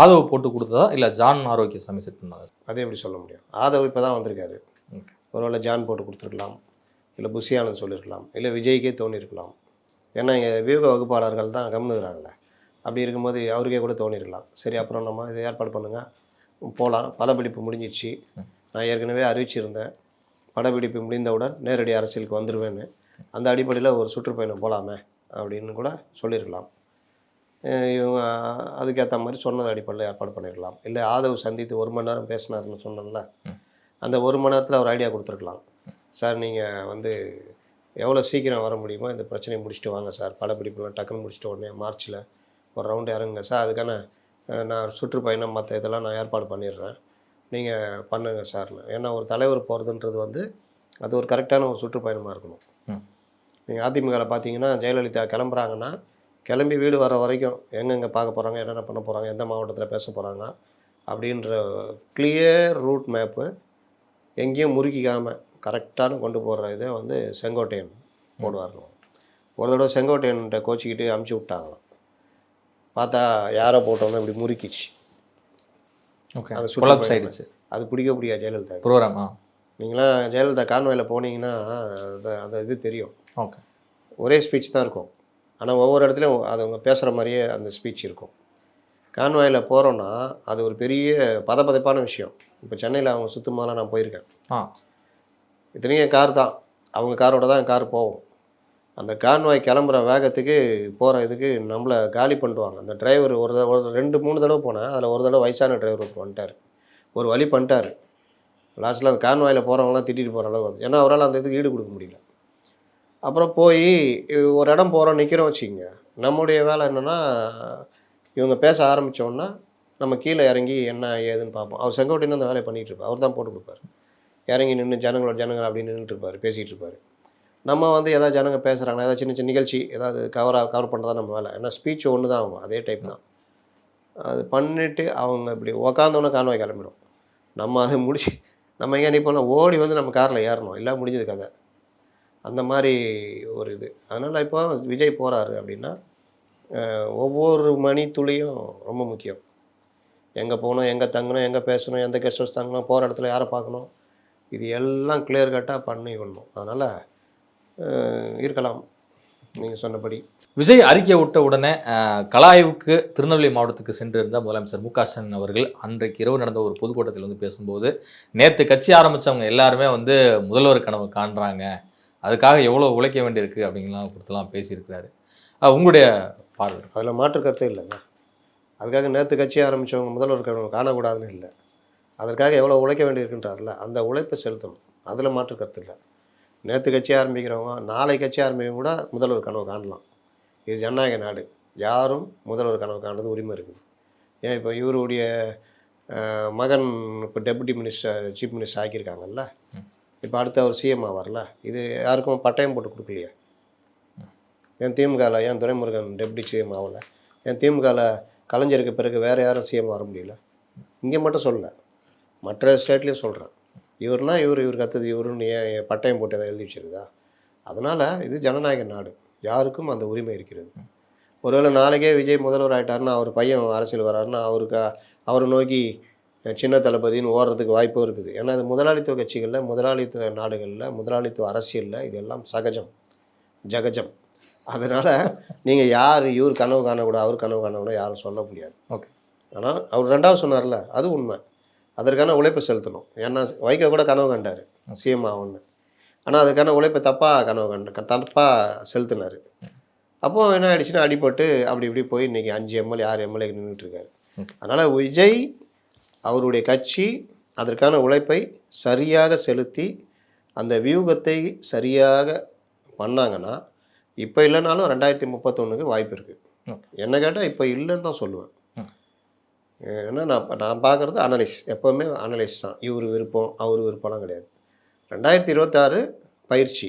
ஆதரவு போட்டு கொடுத்ததா? இல்ல ஜான் ஆரோக்கியசாமி செட் பண்ணதா? அதே எப்படி சொல்ல முடியும்? ஆதவ் இப்போ தான் வந்திருக்காரு. ஒருவேளை ஜான் போட்டு கொடுத்துருக்கலாம். இல்லை புஷியானந்த் சொல்லியிருக்கலாம் இல்லை விஜய்க்கே தோணியிருக்கலாம் ஏன்னா இங்கே வியூக வகுப்பாளர்கள் தான் கம்னுகிறாங்களே அப்படி இருக்கும்போது அவருக்கே கூட தோணியிருக்கலாம் சரி அப்புறம் நம்ம இதை ஏற்பாடு பண்ணுங்கள் போகலாம் படப்பிடிப்பு முடிஞ்சிடுச்சு நான் ஏற்கனவே அறிவிச்சிருந்தேன். படப்பிடிப்பு முடிந்தவுடன் நேரடி அரசியலுக்கு வந்துடுவேன்னு அந்த அடிப்படையில் ஒரு சுற்றுப்பயணம் போகலாமே அப்படின்னு கூட சொல்லியிருக்கலாம். இவங்க அதுக்கேற்ற மாதிரி சொன்னது அடிப்படையில் ஏற்பாடு பண்ணியிருக்கலாம். இல்லை ஆதவ் சந்தித்து ஒரு மணி நேரம் பேசினாருன்னு சொன்னேன்ல அந்த ஒரு மணி நேரத்தில் அவர் ஐடியா கொடுத்துருக்கலாம். சார் நீங்கள் வந்து எவ்வளோ சீக்கிரம் வர முடியுமோ இந்த பிரச்சனையை முடிச்சுட்டு வாங்க சார். படப்பிடிப்புலாம் டக்குன்னு முடிச்சுட்டு உடனே மார்ச்சில் ஒரு ரவுண்டு இறங்குங்க சார். அதுக்கான நான் சுற்றுப்பயணம் மற்ற இதெல்லாம் நான் ஏற்பாடு பண்ணிடுறேன். நீங்கள் பண்ணுங்க சார்னு. ஏன்னா ஒரு தலைவர் போகிறதுன்றது வந்து அது ஒரு கரெக்டான ஒரு சுற்றுப்பயணமாக இருக்கணும். நீங்கள் அதிமுகவில் பார்த்தீங்கன்னா ஜெயலலிதா கிளம்புறாங்கன்னா கிளம்பி வீடு வர வரைக்கும் எங்கெங்கே பார்க்க போகிறாங்க என்னென்ன பண்ண போகிறாங்க எந்த மாவட்டத்தில் பேச போகிறாங்க அப்படின்ற கிளியர் ரூட் மேப்பு எங்கேயும் முறுக்கிக்காமல் கரெக்டான கொண்டு போகிற இதை வந்து செங்கோட்டையன் போடுவாருங்க. ஒரு தடவை செங்கோட்டையன்கிட்ட கோச்சிக்கிட்டு அமுச்சு விட்டாங்களாம். பார்த்தா யாரை போட்டோம்னா இப்படி முறுக்கிச்சு. ஓகே. அது சுற்றுப்பயணம். ஆயிடுச்சு அது பிடிக்க பிடிக்காது ஜெயலலிதா. ப்ரோக்ராம்? நீங்களாம் ஜெயலலிதா கான்வாயில் போனீங்கன்னா அந்த அந்த இது தெரியும். ஓகே. ஒரே ஸ்பீச் தான் இருக்கும். ஆனால் ஒவ்வொரு இடத்துலையும் அது அவங்க பேசுகிற மாதிரியே அந்த ஸ்பீச் இருக்கும். கான்வாயில் போகிறோன்னா அது ஒரு பெரிய பதபதைப்பான விஷயம். இப்போ சென்னையில் அவங்க சுத்தமாலாம் நான் போயிருக்கேன். ஆ. இத்தனைக்கும் கார் தான். அவங்க காரோட தான் கார் போகும். அந்த கான்வாய் கிளம்புற வேகத்துக்கு போகிற இதுக்கு நம்மளை காலி பண்ணிடுவாங்க. அந்த டிரைவர் ஒரு ஒரு ரெண்டு மூணு தடவை போனேன் அதில் ஒரு தடவை வயசான டிரைவர் ஒருத்தர் வந்துட்டார். ஒரு வழி பண்ணிட்டார். லாஸ்ட்டில் அந்த கான்வாயில் போகிறவங்களாம் திட்டிட்டு போகிற அளவுக்கு வந்து. ஏன்னா அவரால் அந்த இதுக்கு ஈடு கொடுக்க முடியல. அப்புறம் போய் ஒரு இடம் போகிறோம் நிற்கிறோம் வச்சுக்கோங்க. நம்முடைய வேலை என்னென்னா இவங்க பேச ஆரம்பித்தோன்னா நம்ம கீழே இறங்கி என்ன ஏதுன்னு பார்ப்போம். அவர் செங்கோட்டையில் அந்த வேலையை பண்ணிகிட்டு இருப்பார். அவர் தான் போட்டு கொடுப்பாரு. இறங்கி நின்று ஜனங்களோட ஜனங்கள் அப்படின்னு நின்றுட்டு இருப்பார் பேசிகிட்டு இருப்பார். நம்ம வந்து ஏதாவது ஜனங்க பேசுகிறாங்க ஏதாவது சின்ன சின்ன நிகழ்ச்சி ஏதாவது கவராக கவர் பண்ணுறதா நம்ம வேலை. ஏன்னா ஸ்பீச் ஒன்று தான் ஆகும் அதே டைப் தான். அது பண்ணிவிட்டு அவங்க இப்படி உக்காந்தோன்னே காணவாய் கிளம்பிடும். நம்ம அதை முடிச்சு நம்ம எங்கே நிற்போம்னா ஓடி வந்து நம்ம காரில் ஏறணும். இல்லை முடிஞ்சது கதை. அந்த மாதிரி ஒரு இது. அதனால் இப்போ விஜய் போகிறாரு அப்படின்னா ஒவ்வொரு மணி துளியும் ரொம்ப முக்கியம். எங்கே போகணும் எங்கே தங்கணும் எங்கே பேசணும் எந்த கெஸ்ட் ஹவுஸ் தங்கணும் போகிற இடத்துல யாரை பார்க்கணும் இது எல்லாம் கிளியர் கட்டாக பண்ணி விடணும். அதனால் இருக்கலாம். நீங்கள் சொன்னபடி. விஜய் அறிக்கை விட்ட உடனே கலாய்வுக்கு திருநெல்வேலி மாவட்டத்துக்கு சென்றிருந்த முதலமைச்சர் மு ஸ்டாலின் அவர்கள் அன்றைக்கு இரவு நடந்த ஒரு பொதுக்கூட்டத்தில் வந்து பேசும்போது நேற்று கட்சி ஆரம்பித்தவங்க எல்லாருமே வந்து முதல்வர் கனவு காண்றாங்க. அதுக்காக எவ்வளோ உழைக்க வேண்டியிருக்கு அப்படிங்கலாம் கொடுத்தலாம் பேசியிருக்கிறாரு. உங்களுடைய பார்வை? அதில் மாற்று கருத்தே இல்லைங்க அதுக்காக நேற்று கட்சி ஆரம்பித்தவங்க முதல்வர் கனவு காணக்கூடாதுன்னு இல்லை. அதற்காக எவ்வளோ உழைக்க வேண்டியிருக்குன்றார்ல அந்த உழைப்பை செலுத்தணும். அதில் மாற்று கருத்து இல்லை. நேற்று கட்சி ஆரம்பிக்கிறவங்க நாளை கட்சி ஆரம்பிக்கிறவங்க கூட முதல்வர் கனவு காணலாம். இது ஜனநாயக நாடு. யாரும் முதல்வர் கனவு காண்றது உரிமை இருக்குது. ஏன் இப்போ இவருடைய மகன் இப்போ டெபுட்டி மினிஸ்டர் சீஃப் மினிஸ்டர் ஆக்கியிருக்காங்கல்ல இப்போ அடுத்து அவர் சிஎம் ஆவார்ல? இது யாருக்கும் பட்டயம் போட்டு கொடுக்கலையே. என் திமுகவில் ஏன் துரைமுருகன் டெப்டி சிஎம் ஆகல? என் திமுகவில் கலைஞருக்கு பிறகு வேறு யாரும் சிஎம் வர முடியல? இங்கே மட்டும் சொல்லலை மற்ற ஸ்டேட்லேயும் சொல்கிறேன் இவர்னா இவர் இவர் கத்துது இவருன்னு ஏன் பட்டயம் போட்டு எதாவது எழுதி வச்சிருக்கா அதனால் இது ஜனநாயக நாடு. யாருக்கும் அந்த உரிமை இருக்கிறது. ஒருவேளை நாளைக்கே விஜய் முதல்வர் ஆகிட்டாருன்னா அவர் பையன் அரசியல் வராருன்னா அவருக்கு அவரை நோக்கி சின்ன தளபதின்னு ஓடுறதுக்கு வாய்ப்பும் இருக்குது. ஏன்னா இது முதலாளித்துவ கட்சிகளில் முதலாளித்துவ நாடுகளில் முதலாளித்துவ அரசியலில் இதெல்லாம் சகஜம். ஜகஜம். அதனால் நீங்கள் யார் இவர் கனவு காணக்கூடாது அவர் கனவு காணக்கூடாது யாரும் சொல்ல முடியாது. ஓகே. ஆனால் அவர் ரெண்டாவது சொன்னார்ல அது உண்மை. அதற்கான உழைப்பை செலுத்தணும். ஏன்னா வைக்க கூட கனவு கண்டார் சிஎம் ஆகும்னு ஆனால் அதுக்கான உழைப்பை தப்பாக கனவு கண்ட தப்பாக செலுத்தினார். அப்போ என்ன ஆயிடுச்சுன்னா அடிபட்டு அப்படி இப்படி போய் இன்னைக்கு அஞ்சு எம்எல்ஏ ஆறு எம்எல்ஏ நின்றுட்டு இருக்காரு. அதனால் விஜய் அவருடைய கட்சி அதற்கான உழைப்பை சரியாக செலுத்தி அந்த வியூகத்தை சரியாக பண்ணாங்கன்னா இப்போ இல்லைனாலும் ரெண்டாயிரத்தி முப்பத்தொன்னுக்கு வாய்ப்பு இருக்குது என்ன கேட்டால் இப்போ இல்லைன்னு தான் சொல்லுவேன். ஏன்னா நான் நான் பார்க்குறது அனலைஸ் எப்போவுமே அனலைஸ் தான். இவர் விருப்பம் அவர் விருப்பம்லாம் கிடையாது. ரெண்டாயிரத்தி இருபத்தாறு பயிற்சி.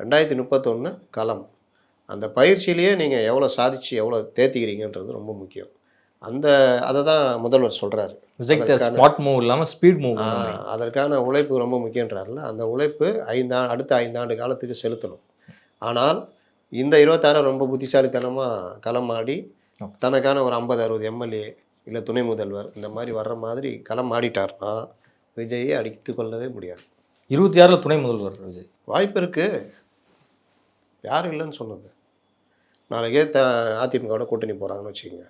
ரெண்டாயிரத்தி முப்பத்தொன்று களம். அந்த பயிற்சியிலேயே நீங்கள் எவ்வளோ சாதிச்சு எவ்வளோ தேத்திக்கிறீங்கன்றது ரொம்ப முக்கியம். அந்த அதை தான் முதல்வர் சொல்கிறாரு ஸ்மார்ட் மூவ் இல்லாமல் ஸ்பீட் மூவ் அதற்கான உழைப்பு ரொம்ப முக்கியன்றார்ல அந்த உழைப்பு ஐந்தா அடுத்த ஐந்தாண்டு காலத்துக்கு செலுத்தணும். ஆனால் இந்த இருபத்தாறு ரொம்ப புத்திசாலித்தனமாக களமாடி தனக்கான ஒரு ஐம்பது அறுபது எம்எல்ஏ இல்லை துணை முதல்வர் இந்த மாதிரி வர்ற மாதிரி களம் ஆடிட்டார்னா விஜயை அடித்து கொள்ளவே முடியாது. இருபத்தி ஆறில் துணை முதல்வர் விஜய். வாய்ப்பு இருக்குது யாரும் இல்லைன்னு சொன்னது. நாளைக்கே த அதிமுகவோட கூட்டணி போகிறாங்கன்னு வச்சுக்கோங்க.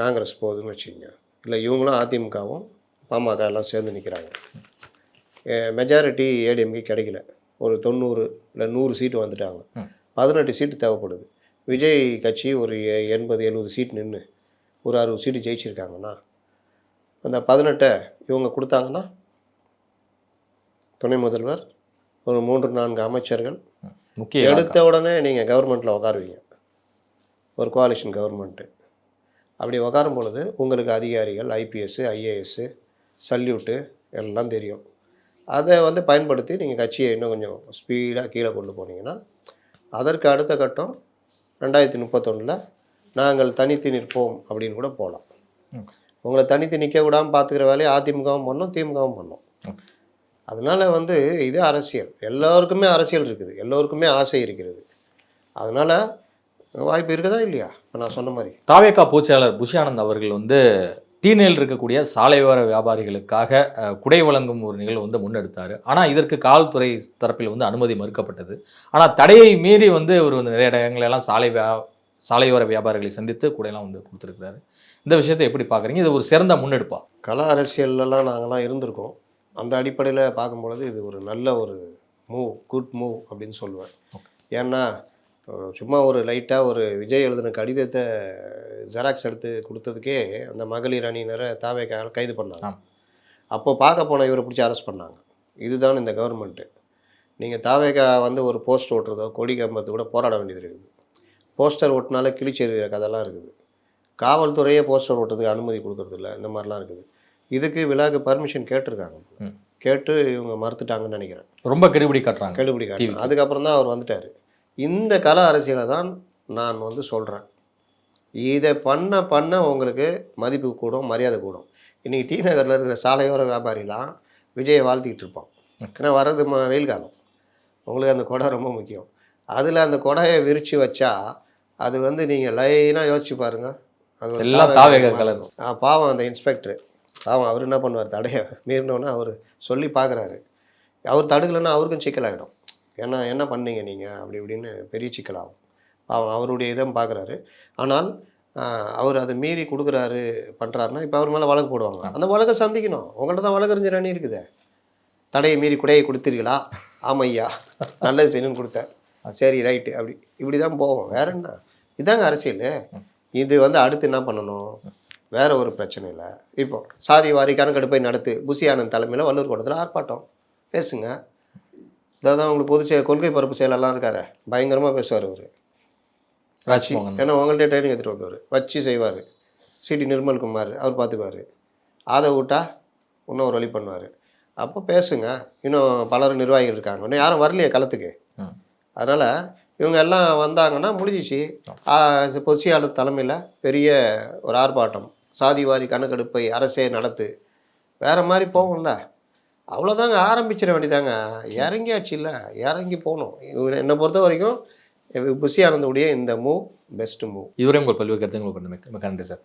காங்கிரஸ் போகுதுன்னு வச்சுக்கோங்க. இல்லை இவங்களும் அதிமுகவும் பாமக எல்லாம் சேர்ந்து நிற்கிறாங்க. மெஜாரிட்டி ஏடிஎம்கே கிடைக்கல. ஒரு தொண்ணூறு இல்லை நூறு சீட்டு வந்துட்டாங்க. பதினெட்டு சீட்டு தேவைப்படுது. விஜய் கட்சி ஒரு எண்பது எழுபது சீட் நின்று ஒரு அறுபது சீட்டு ஜெயிச்சிருக்காங்கன்னா அந்த பதினெட்டை இவங்க கொடுத்தாங்கன்னா துணை முதல்வர் ஒரு மூன்று நான்கு அமைச்சர்கள் எடுத்த உடனே நீங்கள் கவர்மெண்ட்டில் உட்காருவீங்க. ஒரு கோalition கவர்மெண்ட்டு அப்படி உட்காரும் பொழுது உங்களுக்கு அதிகாரிகள் ஐபிஎஸ்ஸு ஐஏஎஸ்ஸு சல்யூட்டு எல்லாம் தெரியும். அதை வந்து பயன்படுத்தி நீங்கள் கட்சியை இன்னும் கொஞ்சம் ஸ்பீடாக கீழே கொண்டு போனீங்கன்னா அதற்கு அடுத்த கட்டம் ரெண்டாயிரத்தி முப்பத்தொன்னில் நாங்கள் தனித்து நிற்போம் அப்படின்னு கூட போகலாம். உங்களை தனித்து நிற்க விடாமல் பார்த்துக்கிற வேலையை அதிமுகவும் பண்ணோம் திமுகவும் பண்ணோம். அதனால் வந்து இது அரசியல். எல்லோருக்குமே அரசியல் இருக்குது. எல்லோருக்குமே ஆசை இருக்கிறது. அதனால் வாய்ப்பு இருக்குதா இல்லையா? இப்போ நான் சொன்ன மாதிரி. தாவேகா பொதுச்செயலாளர் புஷி ஆனந்த் அவர்கள் வந்து தீநெல் இருக்கக்கூடிய சாலையோர வியாபாரிகளுக்காக குடை வழங்கும் ஒரு நிகழ்வு வந்து முன்னெடுத்தார். ஆனால் இதற்கு காவல்துறை தரப்பில் வந்து அனுமதி மறுக்கப்பட்டது. ஆனால் தடையை மீறி வந்து இவர் வந்து நிறைய இடங்களெல்லாம் சாலை வியா சாலையோர வியாபாரிகளை சந்தித்து குடையெல்லாம் வந்து கொடுத்துருக்கிறாரு. இந்த விஷயத்தை எப்படி பார்க்குறீங்க இது ஒரு சிறந்த முன்னெடுப்பா? கல அரசியல்லலாம் நாங்கள்லாம் இருந்திருக்கோம். அந்த அடிப்படையில் பார்க்கும்பொழுது இது ஒரு நல்ல ஒரு மூவ் குட் மூவ் அப்படின்னு சொல்லுவேன். ஏன்னா சும்மா ஒரு லைட்டாக ஒரு விஜய் எழுதின கடிதத்தை ஜெராக்ஸ் எடுத்து கொடுத்ததுக்கே அந்த மகளிர் அணியினரை தாவே கைது பண்ணாங்க. அப்போ பார்க்க போன இவரை பிடிச்சி அரெஸ்ட் பண்ணாங்க. இதுதான் இந்த கவர்மெண்ட்டு நீங்கள் தாவேகா வந்து ஒரு போஸ்ட் ஓட்டுறதோ கொடி கம்பத்து கூட போராட வேண்டியது இருக்குது. போஸ்டர் ஓட்டினாலே கிழிச்செறிகிற கதைலாம் இருக்குது. காவல்துறையே போஸ்டர் ஓட்டுறதுக்கு அனுமதி கொடுக்கறது இல்ல இந்த மாதிரிலாம் இருக்குது. இதுக்கு விழாக்கு பர்மிஷன் கேட்டிருக்காங்க. கேட்டு இவங்க மறுத்துட்டாங்கன்னு நினைக்கிறேன். ரொம்ப கெடுபிடி காட்டுறாங்க. கேள்விப்படி காட்டணும் அதுக்கப்புறம் தான் அவர் வந்துட்டார். இந்த கல அரசியலை தான் நான் வந்து சொல்கிறேன் இதை பண்ண பண்ண உங்களுக்கு மதிப்பு கூடும் மரியாதை கூடும். இன்றைக்கி டி நகரில் இருக்கிற சாலையோர வியாபாரிலாம் விஜயை வாழ்த்திக்கிட்டு இருப்பான். ஏன்னா வர்றது ம வெயில் காலம். உங்களுக்கு அந்த குடை ரொம்ப முக்கியம். அதில் அந்த குடையை விரித்து வச்சா அது வந்து நீங்கள் லைனாக யோசிச்சு பாருங்க. அது எல்லாம் பாவம் அந்த இன்ஸ்பெக்டர். பாவம் அவர் என்ன பண்ணுவார் தடைய மீறினோன்னா அவர் சொல்லி பார்க்குறாரு அவர் தடுக்கலைன்னா அவருக்கும் சிக்கலாகிடும் ஏன்னா என்ன பண்ணீங்க நீங்கள் அப்படி இப்படின்னு பெரிய சிக்கலாகும் பாவம் அவருடைய இதை பார்க்குறாரு ஆனால் அவர் அதை மீறி கொடுக்குறாரு பண்ணுறாருன்னா இப்போ அவர் மேலே வழக்கு போடுவாங்க. அந்த வழக்கை சந்திக்கணும். உங்கள்கிட்ட தான் வழக்கறிஞர் அணி இருக்குதே. தடையை மீறி குடையை கொடுத்தீர்களா? ஆமாம் ஐயா நல்லது செய்யணும்னு கொடுத்தேன். சரி ரைட்டு. அப்படி இப்படி தான் போவோம். வேற என்ன? இதாங்க அரசியல். இது வந்து அடுத்து என்ன பண்ணணும்? வேற ஒரு பிரச்சனை இல்லை இப்போ சாதி வாரி கணக்கெடுப்பை நடத்து புசி ஆனந்த் தலைமையில் வள்ளூர் கூடத்தில் ஆர்ப்பாட்டம். பேசுங்க. இதான் உங்களுக்கு பொது கொள்கை பரப்பு செயலெல்லாம் இருக்காரு? பயங்கரமாக பேசுவார் அவர். ராஜ்மோகன் ஏன்னா உங்கள்கிட்ட ட்ரைனிங் எடுத்துகிட்டு வந்தவர். வச்சு செய்வார். சிடி நிர்மல்குமார் அவர் பார்த்துக்குவார் அதை விட்டா இன்னும் ஒரு வழி பண்ணுவார். அப்போ பேசுங்க. இன்னும் பலர் நிர்வாகிகள் இருக்காங்க. இன்னும் யாரும் வரலையே களத்துக்கு. அதனால் இவங்க எல்லாம் வந்தாங்கன்னா முடிஞ்சிச்சு. பொசியாளர் தலைமையில் பெரிய ஒரு ஆர்ப்பாட்டம். சாதிவாரி கணக்கெடுப்பை அரசே நடத்து. வேற மாதிரி போகும்ல. அவ்வளோதாங்க ஆரம்பிச்சிட வேண்டியதாங்க. இறங்கியாச்சு இல்லை இறங்கி போகணும். என்னை பொறுத்த வரைக்கும் புஷி ஆனந்துடைய இந்த மூவ் பெஸ்ட் மூவ் இவரையும் உங்கள் பல்வேறு கருத்துங்கள் கொண்டு நன்றி சார்.